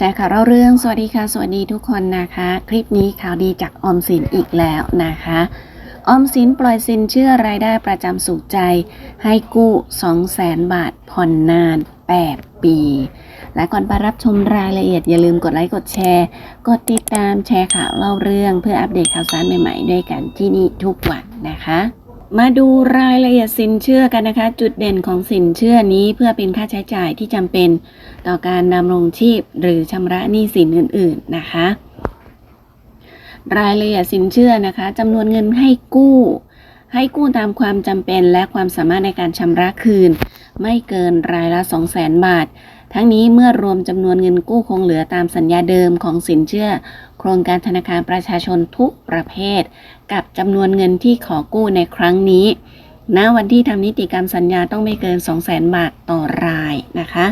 แจ้งข่าวเล่าเรื่องสวัสดีค่ะ สวัสดีทุกคนนะคะ คลิปนี้ข่าวดีจากออมสินอีกแล้วนะคะออมสินปล่อยสินเชื่อรายได้ประจำสุขใจ ให้กู้200,000 บาทผ่อนนาน 8 ปี และก่อนไปรับชมรายละเอียดอย่าลืมกดไลค์กดแชร์ กดติดตามแชร์ข่าวเล่าเรื่อง เพื่ออัปเดตข่าวสารใหม่ๆ ด้วยกันที่นี่ทุกวันนะคะ มาดูรายละเอียดสินเชื่อกันนะคะ จุดเด่นของสินเชื่อนี้เพื่อเป็นค่าใช้จ่ายที่จำเป็น ต่อการดำรงชีพหรือชำระหนี้สินอื่น ๆนะคะ รายละเอียดสินเชื่อนะคะจำนวนเงินให้กู้ ให้กู้ตามความจำเป็นและความสามารถในการชำระคืน ไม่เกินรายละ 200,000 บาท ทั้งนี้เมื่อรวมจำนวนเงินกู้คงเหลือตามสัญญาเดิมของสินเชื่อ โครงการธนาคารประชาชนทุกประเภท กับจำนวนเงินที่ขอกู้ในครั้งนี้ณวันที่ทำนิติกรรมสัญญาต้องไม่เกิน 200,000บาทต่อรายนะคะ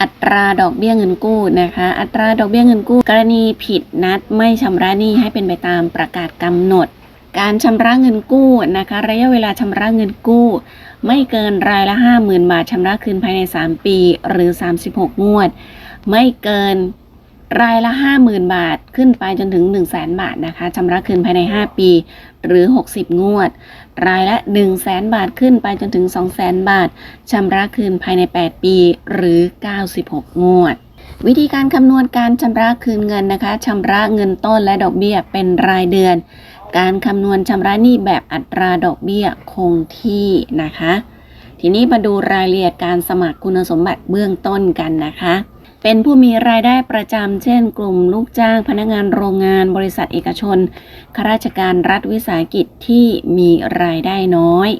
อัตราดอกเบี้ยเงินกู้นะคะ อัตราดอกเบี้ยเงินกู้ กรณีผิดนัดไม่ชำระหนี้ให้เป็นไปตามประกาศกำหนด การชำระเงินกู้นะคะ ระยะเวลาชำระเงินกู้ ไม่เกินรายละ 50,000 บาทชำระคืนภายใน 3 ปี หรือ 36 งวด ไม่เกินรายละ 50,000 บาทขึ้นไปจนถึง 1 0 0 0 0 0 บาทนะคะชำระคืนภายใน 5 ปี หรือ 60 งวด รายละ 1 0 0 0 0 0บาทขึ้นไปจนถึง2 0 0 0 0 0 บาทชำระคืนภายใน 8 ปี หรือ 96 งวด วิธีการคำนวณการชำระคืนเงินนะคะชำระเงินต้นและดอกเบี้ยเป็นรายเดือน การคำนวณชำระหนี้แบบอัตราดอกเบี้ยคงที่นะคะ ทีนี้มาดูรายละเอียดการสมัครคุณสมบัติเบื้องต้นกันนะคะ เป็นผู้มีรายได้ประจำเช่น กลุ่มลูกจ้างพนักงานโรงงานบริษัทเอกชนข้าราชการรัฐวิสาหกิจที่มีรายได้น้อย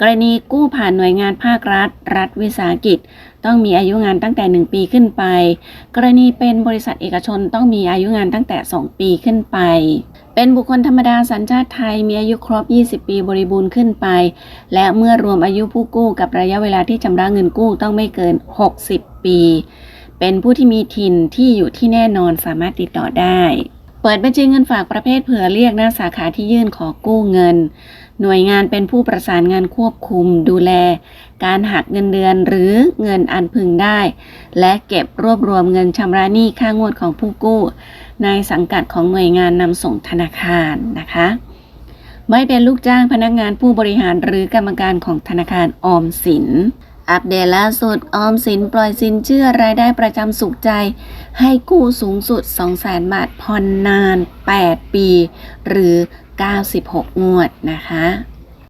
กรณีกู้ผ่านหน่วยงานภาครัฐ รัฐวิสาหกิจ ต้องมีอายุงานตั้งแต่ 1 ปีขึ้นไป กรณีเป็นบริษัทเอกชนต้องมีอายุงานตั้งแต่ 2 ปีขึ้นไป เป็นบุคคลธรรมดาสัญชาติไทยมีอายุครบ 20 ปีบริบูรณ์ขึ้นไป และเมื่อรวมอายุผู้กู้กับระยะเวลาที่ชำระเงินกู้ต้องไม่เกิน 60 ปี เป็นผู้ที่มีถิ่นที่อยู่ที่แน่นอนสามารถติดต่อได้ เปิดบัญชีเงินฝากประเภทเผื่อเรียกหน้าสาขาที่ยื่นขอกู้เงิน หน่วยงานเป็นผู้ประสานงานควบคุม ดูแล การหักเงินเดือนหรือเงินอันพึงได้ และเก็บรวบรวมเงินชำระหนี้ค่างวดของผู้กู้ ในสังกัดของหน่วยงานนำส่งธนาคารนะคะ ไม่เป็นลูกจ้างพนักงานผู้บริหารหรือกรรมการของธนาคารออมสิน อัปเดตล่าสุดออมสินปล่อยสินเชื่อรายได้ประจำสุขใจ ให้กู้สูงสุด 200,000 บาทผ่อนนาน 8 ปี หรือ 96 งวดนะคะ